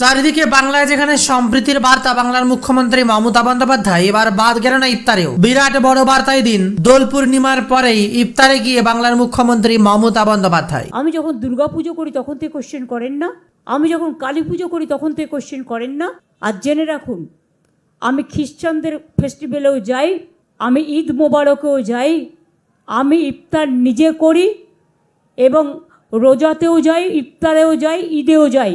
চারিদিকে বাংলায় যেখানে সম্প্রীতির বার্তা বাংলার মুখ্যমন্ত্রী মমতা বন্দ্যোপাধ্যায়, এবার বাদ গেল না ইফতারেও। বিরাট বড় বার্তায় দিন, দোল পূর্ণিমার পরেই ইফতারে গিয়ে বাংলার মুখ্যমন্ত্রী মমতা বন্দ্যোপাধ্যায়। আমি যখন দুর্গা পুজো করি তখন থেকে কোশ্চেন করেন না। আমি যখন কালী পুজো করি তখন থেকে কোশ্চেন করেন না। আর জেনে রাখুন, আমি খ্রিস্টানদের ফেস্টিভ্যালেও যাই, আমি ঈদ মোবারকেও যাই, আমি ইফতার নিজে করি এবং রোজাতেও যাই, ইফতারেও যাই, ঈদেও যাই।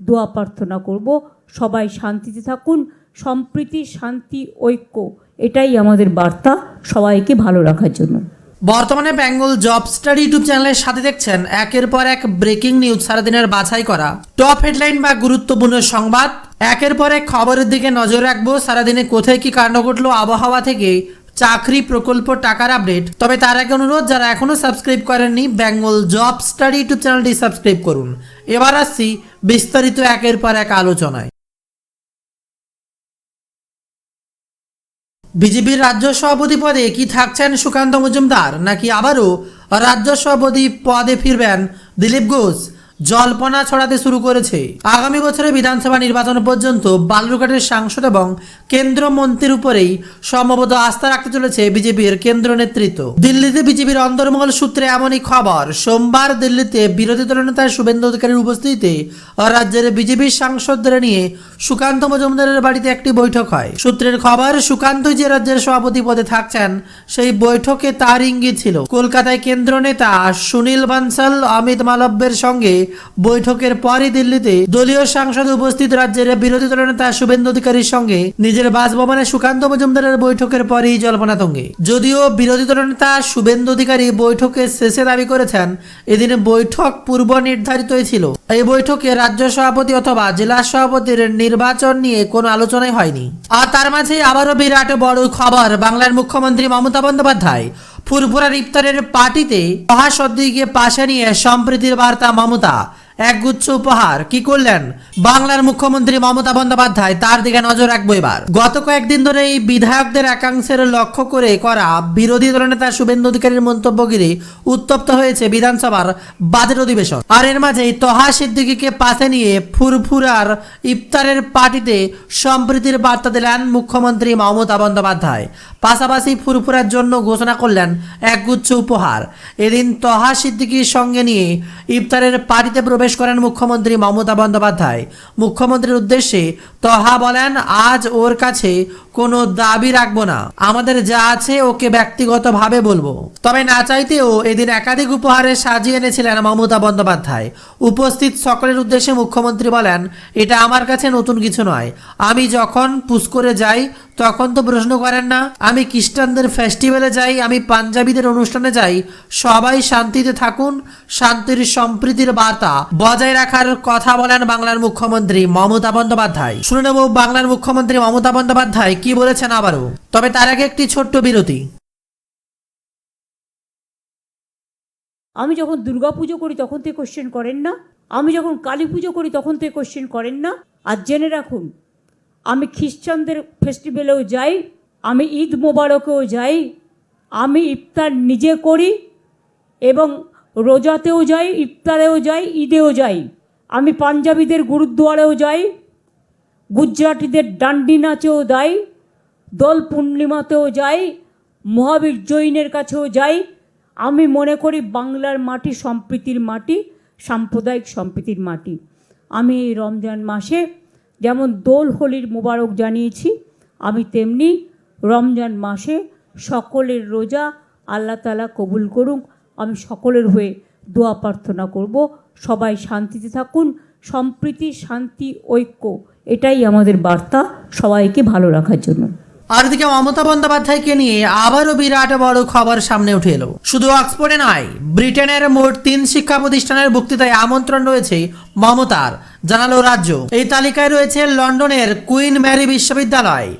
দোয়া প্রার্থনা করব। সবাই শান্তিতে থাকুন, সম্প্রীতি, শান্তি, ঐক্য, এটাই আমাদের বার্তা। সবাইকে ভালো রাখার জন্য। বর্তমানে বেঙ্গল জব স্টাডি ইউটিউব চ্যানেলের সাথে দেখছেন, একের পর এক ব্রেকিং নিউজ সারাদিনের বাছাই করা। টপ হেডলাইন বা গুরুত্বপূর্ণ সংবাদ, একের পর এক খবরের দিকে নজর রাখব। সারাদিনে কোথায় কি কাণ্ড ঘটলো, আবহাওয়া থেকে চাকরি প্রকল্প টাকার আপডেট। তবে তার আগে অনুরোধ, যারা এখনও সাবস্ক্রাইব করেননি, বেঙ্গল জব স্টাডি ইউটিউব চ্যানেলটি সাবস্ক্রাইব করুন। এবার আসছি বিস্তারিত একের পর এক আলোচনায়। বিজেপির রাজ্য সভাপতি পদে কি থাকছেন সুকান্ত মজুমদার, নাকি আবারও রাজ্য সভাপতি পদে ফিরবেন দিলীপ ঘোষ? জল্পনা ছড়াতে শুরু করেছে। আগামী বছরের বিধানসভা নির্বাচন পর্যন্ত বালুরঘাটের সাংসদ এবং কেন্দ্রমন্ত্রীর উপরেই সম্ভবত আস্থা রাখতে চলেছে বিজেপির কেন্দ্র নেতৃত্ব। দিল্লিতে বিজেপির অন্তর্মহল সূত্রে এমনই খবর, সোমবার দিল্লিতে বিরোধী দলনেতা শুভেন্দু অধিকারীর উপস্থিতিতে রাজ্যের বিজেপির সাংসদদের নিয়ে সুকান্ত মজুমদারের বাড়িতে একটি বৈঠক হয়। সূত্রের খবর, সুকান্ত যে রাজ্যের সভাপতি পদে থাকছেন, সেই বৈঠকে তার ইঙ্গিত ছিল। কলকাতায় কেন্দ্র নেতা সুনীল বানসাল, অমিত মালব্যের সঙ্গে বৈঠকের পরই দিল্লিতে দলীয় সাংসদ উপস্থিত রাজ্যের বিরোধী দলনেতা শুভেন্দু অধিকারীর সঙ্গে নিজের বাসভবনে সুকান্ত মজুমদারের বৈঠকের পরই জল্পনা তঙ্গে। যদিও বিরোধী দলনেতা শুভেন্দু অধিকারী বৈঠকের শেষে দাবি করেছেন, এদিন বৈঠক পূর্ব নির্ধারিতই ছিল। এই বৈঠকে রাজ্য সভাপতি অথবা জেলা সভাপতির নির্বাচন নিয়ে কোনো আলোচনাই হয়নি। আর তার মাঝে আবারও বিরাট বড় খবর, বাংলার মুখ্যমন্ত্রী মমতা বন্দ্যোপাধ্যায়। ফুরফুরার ইফতারের পার্টিতে মহাসদ্দিকে পাশে নিয়ে সম্প্রীতির বার্তা মমতা। একগুচ্ছ উপহার। কি করলেন? বাংলার মুখ্যমন্ত্রী মমতা বন্দ্যোপাধ্যায়, তার দিকে নজর রাখব এবার। গত কয়েকদিন ধরে এই বিধায়কদের একাংশের লক্ষ্য করে করা বিরোধী দলনেতা শুভেন্দু অধিকারীর মন্তব্যগিরি উত্তপ্ত হয়েছে বিধানসভার বাজেট অধিবেশন। আর এর মাঝে তহা সিদ্দিকিকে পাশে নিয়ে ফুরফুরার ইফতারের পার্টিতে সম্প্রীতির বার্তা দিলেন মুখ্যমন্ত্রী মমতা বন্দ্যোপাধ্যায়। পাশাপাশি ফুরফুরার জন্য ঘোষণা করলেন একগুচ্ছ উপহার। এদিন তহা সিদ্দিকির সঙ্গে নিয়ে ইফতারের পার্টিতে প্রবেশ করেন মুখ্যমন্ত্রী মমতা বন্দ্যোপাধ্যায়। মুখ্যমন্ত্রীর উদ্দেশ্যে তহা বলেন, আজ ওর কাছে কোনো দাবি রাখব না। আমাদের যা আছে ওকে ব্যক্তিগতভাবে বলব। তবে না চাইতেও এদিন একাধিক উপহারে সাজিয়ে এনেছিলেন মমতা বন্দ্যোপাধ্যায়। উপস্থিত সকলের উদ্দেশ্যে মুখ্যমন্ত্রী বলেন, এটা আমার কাছে নতুন কিছু নয়। আমি যখন পুষ্করে যাই তখন তো প্রশ্ন করেন না, আমি খ্রিস্টানদের ফেস্টিভ্যালে যাই, আমি পাঞ্জাবিদের অনুষ্ঠানে যাই, সবাই শান্তিতে থাকুন, শান্তির সম্প্রীতির বার্তা বজায় রাখার কথা বলেন বাংলার মুখ্যমন্ত্রী মমতা বন্দ্যোপাধ্যায়। শুনে নেব বাংলার মুখ্যমন্ত্রী মমতা বন্দ্যোপাধ্যায় কি বলেছেন আবারও। তবে তার আগে একটি ছোট্ট বিরতি। আমি যখন দুর্গা পুজো করি তখন থেকে কোশ্চেন করেন না, আমি যখন কালী পুজো করি তখন থেকে কোশ্চেন করেন না, আর জেনে রাখুন আমি খ্রিস্টানদের ফেস্টিভ্যালেও যাই, আমি ঈদ মোবারকেও যাই, আমি ইফতার নিজে করি এবং রোজাতেও যাই, ইফতারেও যাই, ঈদেও যাই। আমি পাঞ্জাবিদের গুরুদ্বারেও যাই, গুজরাটিদের ডান্ডি নাচেও যাই, দোল পূর্ণিমাতেও যাই, মহাবীর জৈনের কাছেও যাই। আমি মনে করি বাংলার মাটি সম্প্রীতির মাটি, সাম্প্রদায়িক সম্প্রীতির মাটি। আমি এই রমজান মাসে যেমন দোল, হোলির মুবারক জানিয়েছি, আমি তেমনি রমজান মাসে সকলের রোজা আল্লাহ তালা কবুল করুক। আমি সকলের হয়ে দোয়া প্রার্থনা করব। সবাই শান্তিতে থাকুন, সম্প্রীতি, শান্তি, ঐক্য, এটাই আমাদের বার্তা সবাইকে ভালো রাখার জন্য। আর দিকে মমতা বন্দ্যোপাধ্যায়কে নিয়ে আবারও বিরাট বড় খবর সামনে উঠে এলো। শুধু অক্সফোর্ডে নয়, ব্রিটেনের মোট তিন শিক্ষা প্রতিষ্ঠানের বক্তৃতায় আমন্ত্রণ রয়েছে মমতার, জানালো রাজ্য। এই তালিকায় রয়েছে লন্ডনের কুইন ম্যারি বিশ্ববিদ্যালয়,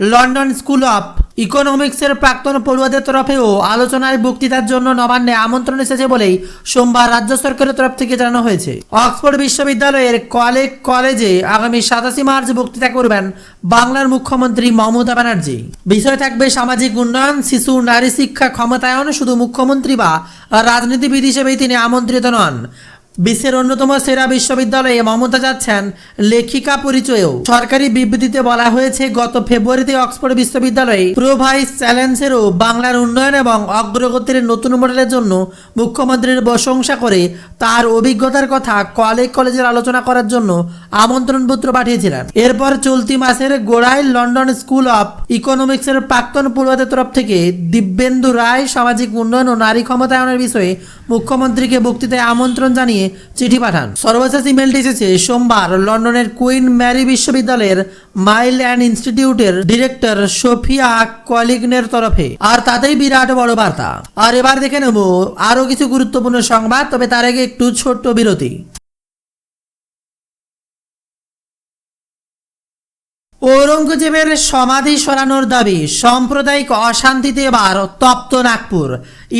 লন্ডন স্কুল অফ ইকোনমিক্সের প্রাক্তন পড়ুয়াদের তরফেও আলোচনায় বক্তৃতার জন্য নবান্নে আমন্ত্রণ এসেছে বলেই সোমবার রাজ্য সরকারের তরফ থেকে জানানো হয়েছে। অক্সফোর্ড বিশ্ববিদ্যালয়ের কলেজ কলেজে আগামী সাতাশি মার্চ বক্তৃতা করবেন বাংলার মুখ্যমন্ত্রী মমতা ব্যানার্জি। বিষয় থাকবে সামাজিক উন্নয়ন, শিশু, নারী শিক্ষা, ক্ষমতায়ন, শুধু মুখ্যমন্ত্রী বা রাজনীতিবিদ হিসেবেই তিনি আমন্ত্রিত নন। বিশ্বের অন্যতম সেরা বিশ্ববিদ্যালয়ে মমতা যাচ্ছেন লেখিকা পরিচয়েও। সরকারি বিবৃতিতে বলা হয়েছে, গত ফেব্রুয়ারিতে অক্সফোর্ড বিশ্ববিদ্যালয়ে প্রো ভাইস চ্যালেঞ্জেরও বাংলার উন্নয়ন এবং অগ্রগতির নতুন মডেলের জন্য মুখ্যমন্ত্রীর প্রশংসা করে তার অভিজ্ঞতার কথা কলেজ কলেজের আলোচনা করার জন্য আমন্ত্রণপত্র পাঠিয়েছিলেন। এরপর চলতি মাসের গোড়ায় লন্ডন স্কুল অফ ইকোনমিক্সের প্রাক্তন পড়ুয়াদের তরফ থেকে দিব্যেন্দু রায় সামাজিক উন্নয়ন ও নারী ক্ষমতায়নের বিষয়ে মুখ্যমন্ত্রীকে বক্তৃতায় আমন্ত্রণ জানিয়ে চিঠি পাঠান। সর্বশেষ ইমেলটি এসেছে, সোমবার লন্ডনের কুইন ম্যারি বিশ্ববিদ্যালয়ের Mile End institute director Sophia কলিগনের তরফে। আর তাতেই বিরাট বড় বার্তা। আর এবার দেখে নেব আরও কিছু গুরুত্বপূর্ণ সংবাদ, তবে তার আগে একটু ছোট্ট বিরতি। ঔরঙ্গজেবের সমাধি সরানোর দাবি সাম্প্রদায়িক অশান্তিতে এবার তপ্ত নাগপুর।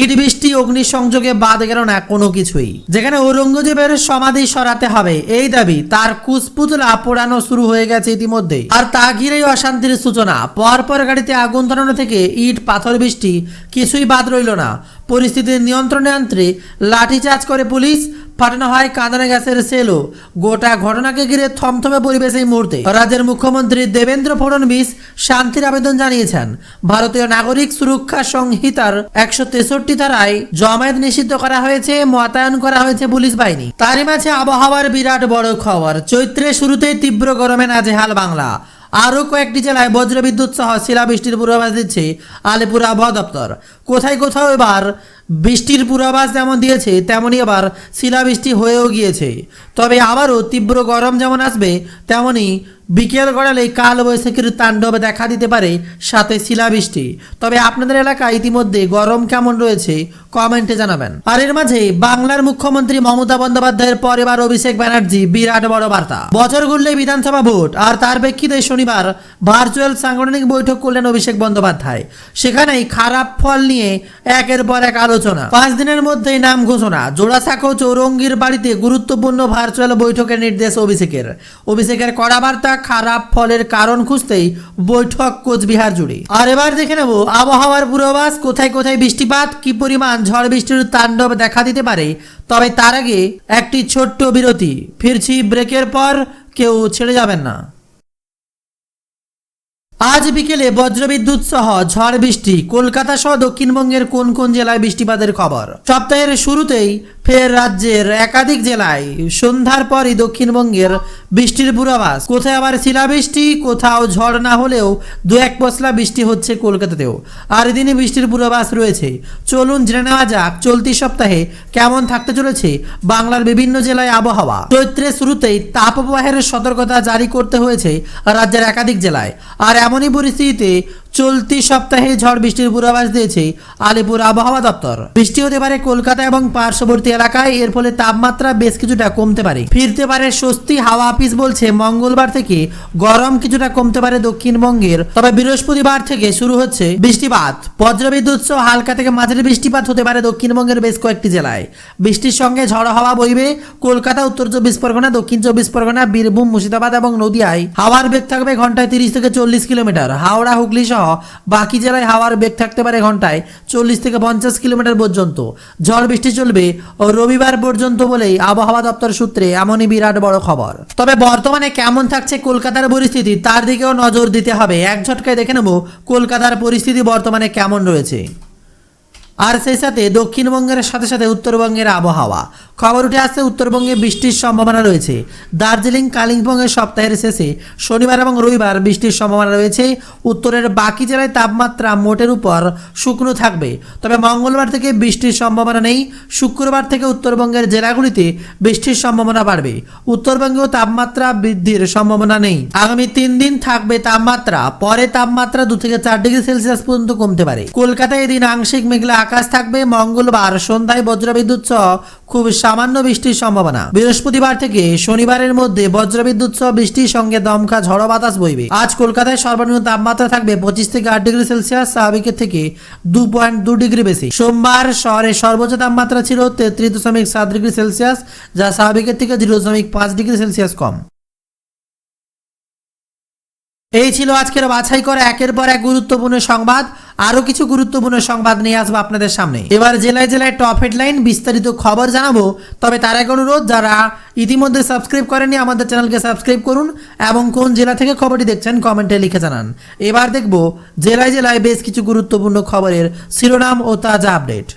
ইট বৃষ্টি, অগ্নিসংযোগে বাদ গেল না কোনো কিছুই। যেখানে ঔরঙ্গজেবের সমাধি সরাতে হবে, এই দাবি তার কুসপুতলা পোড়ানো শুরু হয়ে গেছে ইতিমধ্যে আর তা ঘিরেই অশান্তির সূচনা। পরপর গাড়িতে আগুন ধরানো থেকে ইট, পাথর, বৃষ্টি কিছুই বাদ রইল না। পরিস্থিতির নিয়ন্ত্রণে আনতে লাঠিচার্জ করে পুলিশ ফাটানো হয় কাঁদানে গ্যাসের সেলও। গোটা ঘটনাকে ঘিরে থমথমে পরিবেশ এই মুহূর্তে। রাজ্যের মুখ্যমন্ত্রী দেবেন্দ্র ফডণবিস শান্তির আবেদন জানিয়েছেন। ভারতীয় নাগরিক সুরক্ষা সংহিতার একশো তেষট্টি ধারায় জমায়েত নিষিদ্ধ করা হয়েছে, মোতায়েন করা হয়েছে পুলিশ বাহিনী। তারই মাঝে আবহাওয়ার বিরাট বড় খবর। চৈত্রের শুরুতেই তীব্র গরমে নাজেহাল বাংলা। আরও কয়েকটি জেলায় বজ্রবিদ্যুৎ সহ শিলাবৃষ্টির পূর্বাভাস দিচ্ছে আলিপুর আবহাওয়া দপ্তর। কোথায় কোথাও এবার বৃষ্টির পূর্বাভাস যেমন দিয়েছে তেমনই আবার শিলাবৃষ্টি হয়েও গিয়েছে। তবে আবারও তীব্র গরম যেমন আসবে তেমনই বিকেল গড়ালে কাল বৈশাখীর তাণ্ডব দেখা দিতে পারে সাথে শিলাবৃষ্টি। তবে আপনাদের এলাকায় ইতিমধ্যে গরম কেমন রয়েছে, কমেন্টে জানাবেন। আর এর মাঝে বাংলার মুখ্যমন্ত্রী মমতা বন্দ্যোপাধ্যায়ের পর এবার অভিষেক ব্যানার্জি, বিরাট বড় বার্তা। বছর ঘুরলে বিধানসভা ভোট, আর তার প্রেক্ষিতে শনিবার ভার্চুয়াল সাংগঠনিক বৈঠক করলেন অভিষেক বন্দ্যোপাধ্যায়। সেখানেই খারাপ ফল নিয়ে একের পর এক আলোচনা। পাঁচ দিনের মধ্যেই নাম ঘোষণা। জোড়াসাঁকো চৌরঙ্গির বাড়িতে গুরুত্বপূর্ণ ভার্চুয়াল বৈঠকের নির্দেশ অভিষেকের। অভিষেকের কড়া বার্তা খারাপ ফলের কারণ খুঁজতেই বৈঠক কোচবিহার জুড়ে। আর এবার দেখে নেব আবহাওয়ার পূর্বাভাস, কোথায় কোথায় বৃষ্টিপাত, কি পরিমাণ ঝড় বৃষ্টির তাণ্ডব দেখা দিতে পারে। তবে তার আগে একটি ছোট্ট বিরতি। ফিরছি ব্রেকের পর, কেউ ছেড়ে যাবেন না। আজ বিকেলে বজ্রবিদ্যুৎ সহ ঝড় বৃষ্টি। কলকাতা সহ দক্ষিণবঙ্গের কোন কোন জেলায় বৃষ্টিপাতের খবর? সপ্তাহের শুরুতেই ফের রাজ্যের একাধিক জেলায় সন্ধ্যার পরই দক্ষিণবঙ্গের বৃষ্টির পূর্বাভাস। কোথায় আবার শিলাবৃষ্টি, কোথাও ঝড় না হলেও দু এক পশলা বৃষ্টি হচ্ছে কলকাতাতেও। আর এদিনে বৃষ্টির পূর্বাভাস রয়েছে। চলুন জেনে নেওয়া যাক, চলতি সপ্তাহে কেমন থাকতে চলেছে বাংলার বিভিন্ন জেলায় আবহাওয়া। চৈত্রের শুরুতেই তাপপ্রবাহের সতর্কতা জারি করতে হয়েছে রাজ্যের একাধিক জেলায়। আর এমনই পরিস্থিতিতে চলতি সপ্তাহে ঝড় বৃষ্টির পূর্বাভাস দিয়েছে আলিপুর আবহাওয়া দপ্তর। বৃষ্টি হতে পারে কলকাতা এবং পার্শ্ববর্তী এলাকায়, এর ফলে তাপমাত্রা বেশ কিছুটা কমতে পারে। ফিরতে পারে স্বস্তি হাওয়া অফিস বলছে, মঙ্গলবার থেকে গরম কিছুটা কমতে পারে দক্ষিণবঙ্গের। তবে বৃহস্পতিবার থেকে শুরু হচ্ছে বৃষ্টিপাত। বজ্রবিদ্যুৎ সহ হালকা থেকে মাঝারি বৃষ্টিপাত হতে পারে দক্ষিণবঙ্গের বেশ কয়েকটি জেলায়। বৃষ্টির সঙ্গে ঝড় হাওয়া বইবে কলকাতা, উত্তর চব্বিশ পরগনা, দক্ষিণ চব্বিশ পরগনা, বীরভূম, মুর্শিদাবাদ এবং নদিয়ায় হাওয়ার বেগ থাকবে ঘন্টায় তিরিশ থেকে চল্লিশ কিলোমিটার। হাওড়া, হুগলি সহ বাকি জেলায় হাওয়ার বেগ থাকতে পারে ঘন্টায় চল্লিশ থেকে পঞ্চাশ কিলোমিটার পর্যন্ত। ঝড় বৃষ্টি চলবে ও রবিবার পর্যন্ত বলেই আবহাওয়া দপ্তর সূত্রে এমনই বিরাট বড় খবর। তবে বর্তমানে কেমন থাকছে কলকাতার পরিস্থিতি তার দিকেও নজর দিতে হবে। এক ঝটকায় দেখে নেব কলকাতার পরিস্থিতি বর্তমানে কেমন রয়েছে। আর সেই সাথে দক্ষিণবঙ্গের সাথে সাথে উত্তরবঙ্গের আবহাওয়া। খবর উঠে আসছে, উত্তরবঙ্গে বৃষ্টির সম্ভাবনা রয়েছে। দার্জিলিং কালিম্পংয়ের সপ্তাহের শেষে শনিবার এবং রবিবার বৃষ্টির সম্ভাবনা রয়েছে। উত্তরের বাকি জেলায় তাপমাত্রা মোটের উপর শুকনো থাকবে। তবে মঙ্গলবার থেকে বৃষ্টির সম্ভাবনা নেই। শুক্রবার থেকে উত্তরবঙ্গের জেলাগুলিতে বৃষ্টির সম্ভাবনা বাড়বে। উত্তরবঙ্গেও তাপমাত্রা বৃদ্ধির সম্ভাবনা নেই। আগামী তিন দিন থাকবে তাপমাত্রা, পরে তাপমাত্রা দু থেকে চার ডিগ্রি সেলসিয়াস পর্যন্ত কমতে পারে। কলকাতায় এদিন আংশিক মেঘলা আকাশ থাকবে মঙ্গলবার সন্ধ্যায় বজ্রবিদ্যুৎ সহ খুব সামান্য বৃষ্টির সম্ভাবনা। বৃহস্পতিবার থেকে শনিবারের মধ্যে বজ্রবিদ্যুৎ সহ বৃষ্টির সঙ্গে দমকা ঝড়ো বাতাস বইবে। আজ কলকাতায় সর্বনিম্ন তাপমাত্রা থাকবে পঁচিশ থেকে আট ডিগ্রি সেলসিয়াস, স্বাভাবিকের থেকে দু পয়েন্ট দু ডিগ্রি বেশি। সোমবার শহরের সর্বোচ্চ তাপমাত্রা ছিল তেত্রিশ দশমিক সাত ডিগ্রি সেলসিয়াস, যা স্বাভাবিকের থেকে জিরো দশমিক পাঁচ ডিগ্রি সেলসিয়াস কম। এই ছিল আজকের বাছাই করা একের পর এক গুরুত্বপূর্ণ সংবাদ। আরও কিছু গুরুত্বপূর্ণ সংবাদ নিয়ে আসব আপনাদের সামনে। এবার জেলায় জেলায় টপ হেডলাইন বিস্তারিত খবর জানাব। তবে তার এক অনুরোধ, যারা ইতিমধ্যে সাবস্ক্রাইব করেনি আমাদের চ্যানেলকে সাবস্ক্রাইব করুন এবং কোন জেলা থেকে খবরটি দেখছেন কমেন্টে লিখে জানান। এবার দেখব জেলায় জেলায় বেশ কিছু গুরুত্বপূর্ণ খবরের শিরোনাম ও তাজা আপডেট।